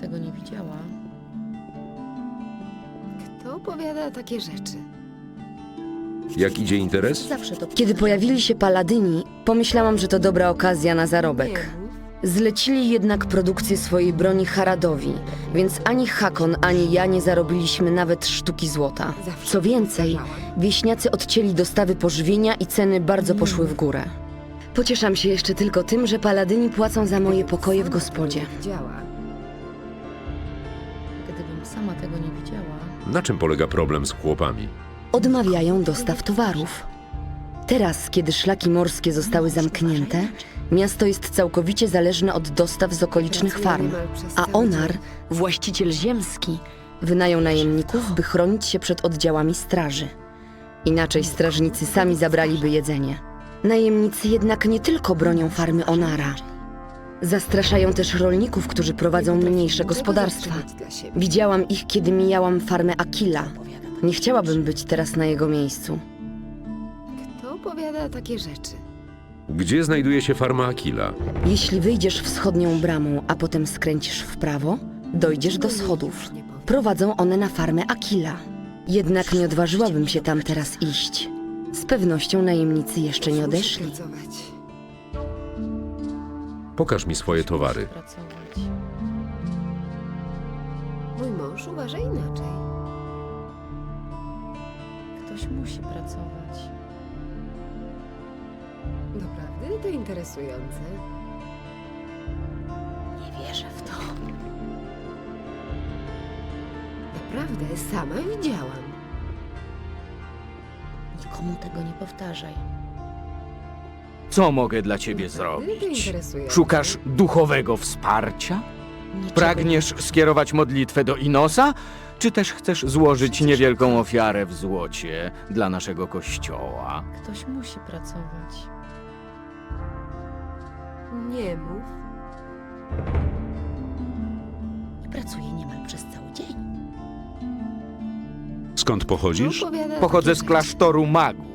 tego nie widziała, Kto opowiada takie rzeczy? Jak idzie interes? zawsze to Kiedy pojawili się paladyni, pomyślałam, że to dobra okazja na zarobek. Zlecili jednak produkcję swojej broni Haradowi, więc ani Hakon, ani ja nie zarobiliśmy nawet sztuki złota. Co więcej, wieśniacy odcięli dostawy pożywienia i ceny bardzo poszły w górę. Pocieszam się jeszcze tylko tym, że paladyni płacą za moje pokoje w gospodzie. Działa. Na czym polega problem z chłopami? Odmawiają dostaw towarów. Teraz, kiedy szlaki morskie zostały zamknięte, miasto jest całkowicie zależne od dostaw z okolicznych farm, a Onar, właściciel ziemski, wynajął najemników, by chronić się przed oddziałami straży. Inaczej strażnicy sami zabraliby jedzenie. Najemnicy jednak nie tylko bronią farmy Onara. Zastraszają też rolników, którzy prowadzą mniejsze gospodarstwa. Widziałam ich, kiedy mijałam farmę Akila. Nie chciałabym być teraz na jego miejscu. Kto opowiada takie rzeczy? Gdzie znajduje się farma Akila? Jeśli wyjdziesz wschodnią bramą, a potem skręcisz w prawo, dojdziesz do schodów. Prowadzą one na farmę Akila. Jednak nie odważyłabym się tam teraz iść. Z pewnością najemnicy jeszcze nie odeszli. pracować. Pokaż mi swoje towary. Mój mąż uważa inaczej. Ktoś musi pracować. Doprawdy to interesujące. Nie wierzę w to. Naprawdę, sama widziałam. Nikomu tego nie powtarzaj. Co mogę dla ciebie zrobić? Szukasz duchowego wsparcia? Niczego Pragniesz nie- skierować modlitwę do Inosa? Czy też chcesz złożyć niewielką ofiarę w złocie dla naszego kościoła? Ktoś musi pracować. Nie mów. I pracuję niemal przez cały dzień. Skąd pochodzisz? opowiada Pochodzę z klasztoru magów,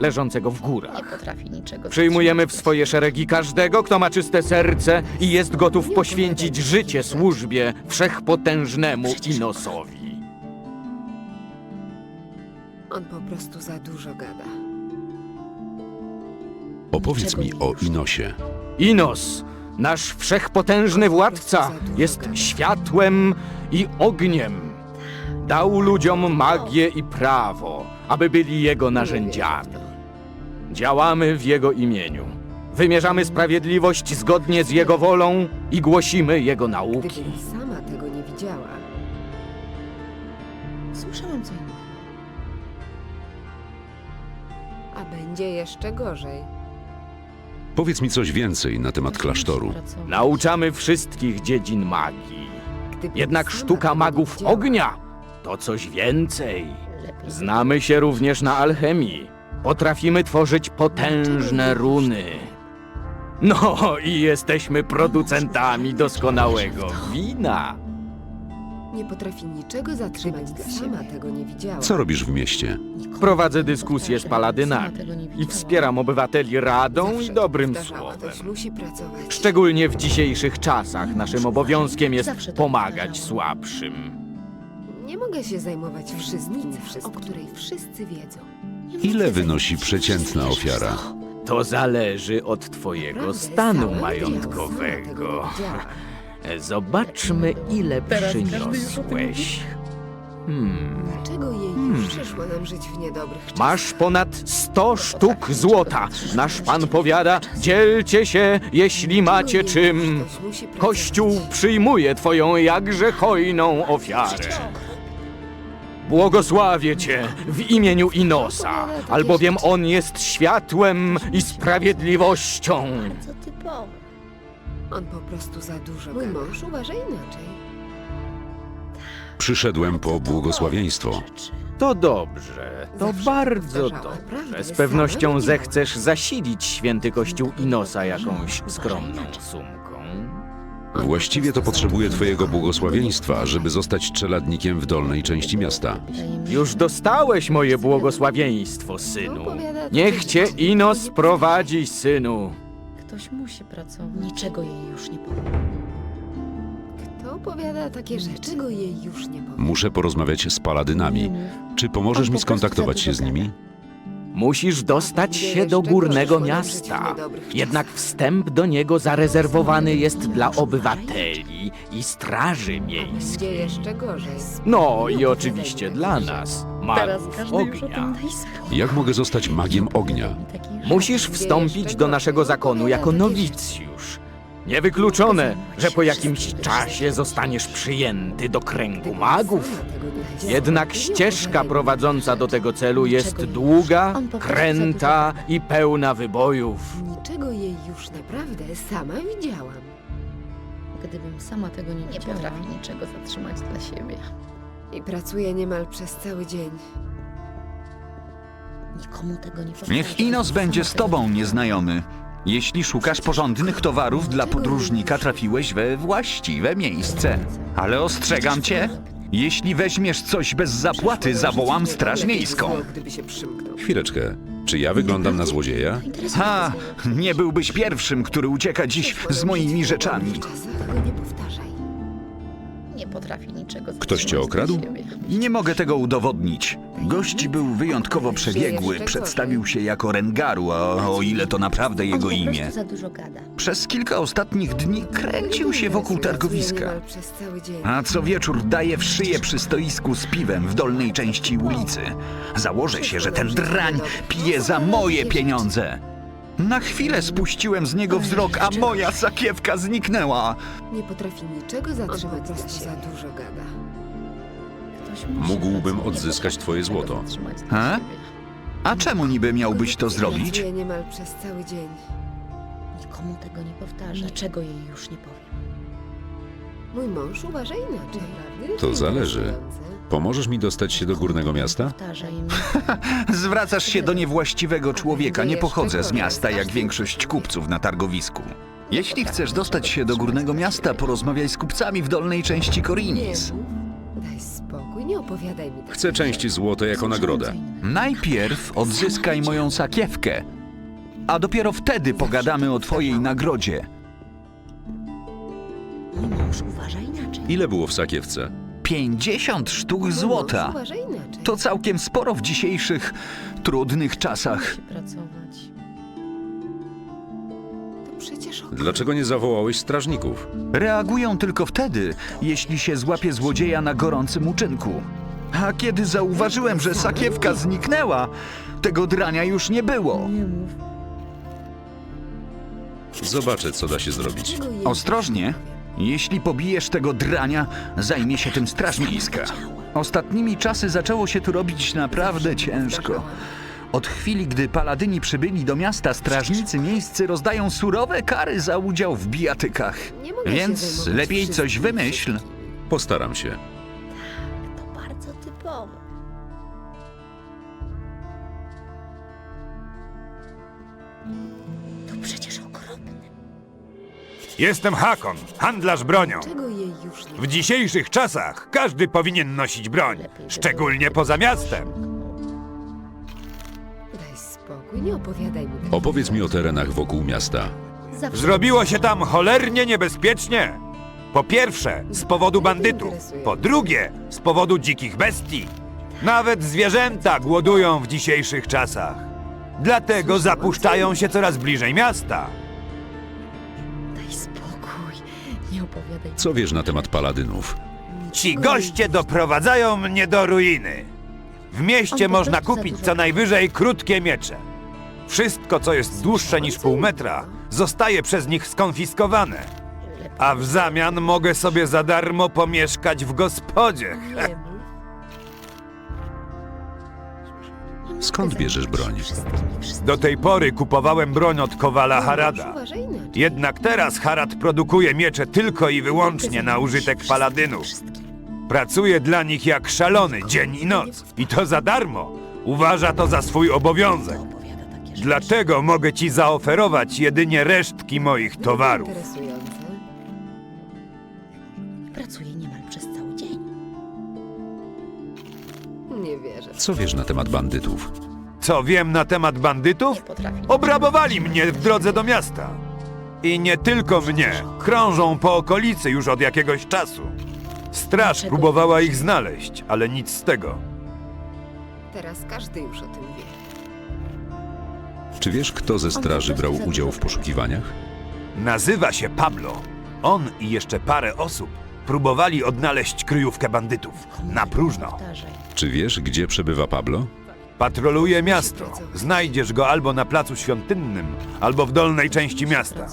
leżącego w Nie górach. potrafi niczego Przyjmujemy w swoje szeregi każdego, kto ma czyste serce i jest gotów poświęcić życie służbie wszechpotężnemu Inosowi. On po prostu za dużo gada. Opowiedz mi o Inosie. Inos, nasz wszechpotężny władca, jest światłem i ogniem. Dał ludziom magię i prawo, aby byli jego narzędziami. Działamy w jego imieniu. Wymierzamy sprawiedliwość zgodnie z jego wolą i głosimy jego nauki. Gdybym sama tego nie widziała. Słyszałem co innego. A będzie jeszcze gorzej. Powiedz mi coś więcej na temat klasztoru. Nauczamy wszystkich dziedzin magii. Gdybym Jednak sama sztuka tego nie magów widziała. ognia to coś więcej. Znamy się również na alchemii. Potrafimy tworzyć potężne runy. No i jesteśmy producentami doskonałego wina. Nie potrafi niczego zatrzymać dla siebie. Sama tego nie widziała. Co robisz w mieście? Prowadzę dyskusje z paladynami i widziałam. wspieram obywateli radą i dobrym słowem. Pracować. Szczególnie w dzisiejszych czasach naszym obowiązkiem jest pomagać słabszym. Nie mogę się zajmować wszystkim, o której wszyscy wiedzą. Ile wynosi przeciętna ofiara? To zależy od twojego stanu majątkowego. Zobaczmy, ile przyniosłeś. Hmm. Dlaczego jej Hmm. już przyszło nam żyć w niedobrych czasach? Masz ponad 100 sztuk złota. Nasz pan powiada, dzielcie się, jeśli macie czym. ktoś musi pracować? Kościół przyjmuje twoją jakże hojną ofiarę. Błogosławię cię w imieniu Inosa, albowiem on jest światłem i sprawiedliwością. Co typowe. On po prostu za dużo Mój mąż uważa inaczej. Przyszedłem po błogosławieństwo. To dobrze, to Zawsze bardzo powtarzała, dobrze. Z pewnością zechcesz zasilić święty kościół Inosa jakąś skromną sumką. Właściwie to potrzebuję Twojego błogosławieństwa, żeby zostać czeladnikiem w dolnej części miasta. Już dostałeś moje błogosławieństwo, synu. Niech cię rzeczy, Inos które nie prowadzi, synu. Ktoś musi pracować. Niczego jej już nie powiem. Kto opowiada takie rzeczy? Czego jej już nie powiem? Muszę porozmawiać z paladynami. Czy pomożesz mi skontaktować się z nimi? Musisz dostać się do górnego miasta. Jednak wstęp do niego zarezerwowany jest dla obywateli i straży Gdzie miejskiej. jeszcze gorzej? No i oczywiście dla nas, Teraz magów każdy już o ognia. tym daj spokój. Jak mogę zostać magiem ognia? Musisz wstąpić do naszego zakonu jako nowicjusz. Niewykluczone, że po jakimś czasie zostaniesz przyjęty do kręgu magów. Jednak ścieżka prowadząca do tego celu jest długa, kręta i pełna wybojów. Niczego jej już naprawdę sama widziałam. Gdybym sama tego nie, nie potrafi niczego zatrzymać dla siebie. I pracuje niemal przez cały dzień. Nikomu tego nie. Niech Inos będzie z tobą, nieznajomy. Jeśli szukasz porządnych towarów dla podróżnika, trafiłeś we właściwe miejsce. Ale ostrzegam cię, jeśli weźmiesz coś bez zapłaty, zawołam straż miejską. Chwileczkę. Czy ja wyglądam na złodzieja? Ha! Nie byłbyś pierwszym, który ucieka dziś z moimi rzeczami. Tego nie powtarzaj. Nie potrafi niczego Ktoś cię zatrzymać okradł? siebie. Nie mogę tego udowodnić. Gość był wyjątkowo przebiegły, przedstawił się jako Rengaru, a o ile to naprawdę jego imię. prostu za dużo gada. Przez kilka ostatnich dni kręcił się wokół targowiska. niemal przez cały dzień. A co wieczór daje w szyję przy stoisku z piwem w dolnej części ulicy. Założę się, że ten drań pije za moje pieniądze. Na chwilę spuściłem z niego wzrok, a moja sakiewka zniknęła. Nie potrafi niczego zatrzymać. On po prostu za dużo gada. Mógłbym odzyskać twoje złoto. He? A czemu niby miałbyś to zrobić? Niemal przez cały dzień. Nikomu tego nie powtarzaj. Niczego jej już nie powiem. Mój mąż uważa inaczej. To zależy. Pomożesz mi dostać się do górnego miasta? Powtarzaj. Zwracasz się do niewłaściwego człowieka. Nie pochodzę z miasta jak większość kupców na targowisku. Jeśli chcesz dostać się do górnego miasta, porozmawiaj z kupcami w dolnej części Nie Korinis. mów. Nie opowiadaj mi takich Chcę części złota jako nagrodę. Najpierw odzyskaj moją sakiewkę, a dopiero wtedy pogadamy o twojej nagrodzie. Mój mąż uważa inaczej. Ile było w sakiewce? 50 sztuk Mój złota. mąż uważa inaczej. To całkiem sporo w dzisiejszych trudnych czasach. Musi pracować. To przecież ok. Dlaczego nie zawołałeś strażników? Reagują tylko wtedy, jeśli się złapie złodzieja na gorącym uczynku. A kiedy zauważyłem, że sakiewka zniknęła, tego drania już nie było. Zobaczę, co da się zrobić. Ostrożnie. Jeśli pobijesz tego drania, zajmie się tym straż miejska. Ostatnimi czasy zaczęło się tu robić naprawdę ciężko. Od chwili, gdy paladyni przybyli do miasta, strażnicy miejscy rozdają surowe kary za udział w bijatykach. Nie mogę się Więc zajmować lepiej coś wymyśl. Postaram się. To bardzo typowe. To przecież okropne. Jestem Hakon, handlarz bronią. Czego jej już nie W dzisiejszych czasach każdy powinien nosić broń, szczególnie poza miastem. Spokój, nie opowiadaj mi Opowiedz mi o terenach wokół miasta. Zawsze Zrobiło się tam cholernie niebezpiecznie. Po pierwsze, z powodu bandytów. Po drugie, z powodu dzikich bestii. Nawet zwierzęta głodują w dzisiejszych czasach. Dlatego zapuszczają się coraz bliżej miasta. Daj spokój. Nie opowiadaj. Co wiesz na temat paladynów? Ci goście doprowadzają mnie do ruiny. W mieście można kupić co najwyżej krótkie miecze. Wszystko, co jest dłuższe niż pół metra, zostaje przez nich skonfiskowane. A w zamian mogę sobie za darmo pomieszkać w gospodzie. Skąd bierzesz broń? Do tej pory kupowałem broń od Kowala Harada. Jednak teraz Harad produkuje miecze tylko i wyłącznie na użytek paladynów. Pracuje dla nich jak szalony dzień i noc. I to za darmo. Uważa to za swój obowiązek. Dlatego mogę ci zaoferować jedynie resztki moich towarów. Interesujące. Pracuję niemal przez cały dzień. Nie wierzę. Co wiesz na temat bandytów? Co wiem na temat bandytów? Potrafię. Obrabowali mnie w drodze do miasta. I nie tylko mnie. Krążą po okolicy już od jakiegoś czasu. Straż próbowała ich znaleźć, ale nic z tego. Teraz każdy już o tym wie. Czy wiesz, kto ze straży brał udział w poszukiwaniach? Nazywa się Pablo. On i jeszcze parę osób próbowali odnaleźć kryjówkę bandytów. Na próżno. Czy wiesz, gdzie przebywa Pablo? Patroluje miasto. Znajdziesz go albo na placu świątynnym, albo w dolnej części miasta.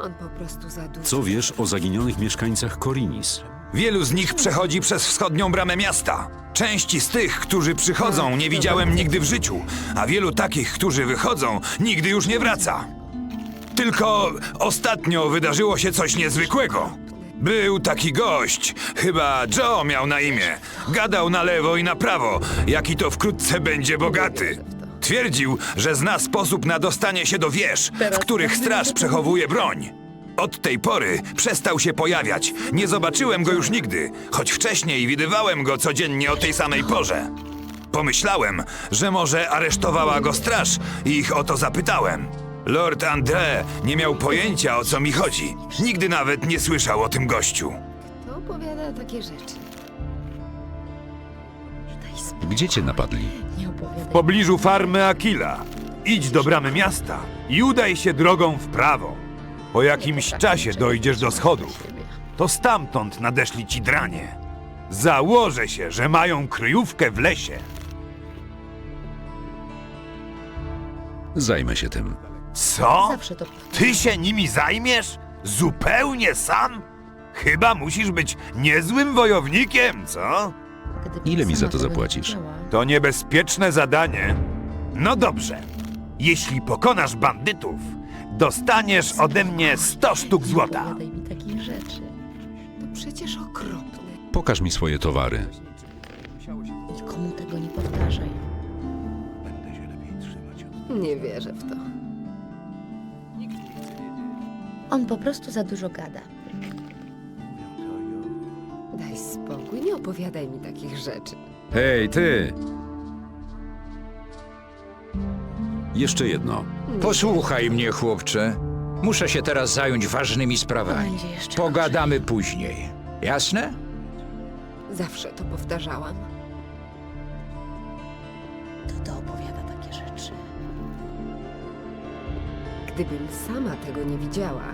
On po prostu za dużo. Co wiesz o zaginionych mieszkańcach Korinis? Wielu z nich przechodzi przez wschodnią bramę miasta. Części z tych, którzy przychodzą, nie widziałem nigdy w życiu, a wielu takich, którzy wychodzą, nigdy już nie wraca. Tylko ostatnio wydarzyło się coś niezwykłego. Był taki gość, chyba Joe miał na imię. Gadał na lewo i na prawo, jaki to wkrótce będzie bogaty. Twierdził, że zna sposób na dostanie się do wież, w których straż przechowuje broń. Od tej pory przestał się pojawiać. Nie zobaczyłem go już nigdy, choć wcześniej widywałem go codziennie o tej samej porze. Pomyślałem, że może aresztowała go straż i ich o to zapytałem. Lord André nie miał pojęcia o co mi chodzi. Nigdy nawet nie słyszał o tym gościu. To opowiada takie rzeczy. Daj spokój. Gdzie cię napadli? Nie opowiadaj. W pobliżu farmy Akila. Idź do bramy miasta i udaj się drogą w prawo. Po jakimś czasie dojdziesz do schodów. To stamtąd nadeszli ci dranie. Założę się, że mają kryjówkę w lesie. Zajmę się tym. Co? Zawsze to powtarzam. Ty się nimi zajmiesz? Zupełnie sam? Chyba musisz być niezłym wojownikiem, co? Ile mi za to tego nie zapłacisz? To niebezpieczne zadanie. No dobrze. Jeśli pokonasz bandytów, dostaniesz ode mnie 100 sztuk Nie złota. opowiadaj mi takich rzeczy. To przecież okropne. Pokaż mi swoje towary. Nikomu tego nie powtarzaj. Nie wierzę w to. On po prostu za dużo gada. Daj spokój, nie opowiadaj mi takich rzeczy. Hej, ty! Jeszcze jedno. Posłuchaj mnie, chłopcze. Muszę się teraz zająć ważnymi sprawami. Będzie jeszcze Pogadamy później. Jasne? Zawsze to powtarzałam. To to opowiada takie rzeczy. Gdybym sama tego nie widziała,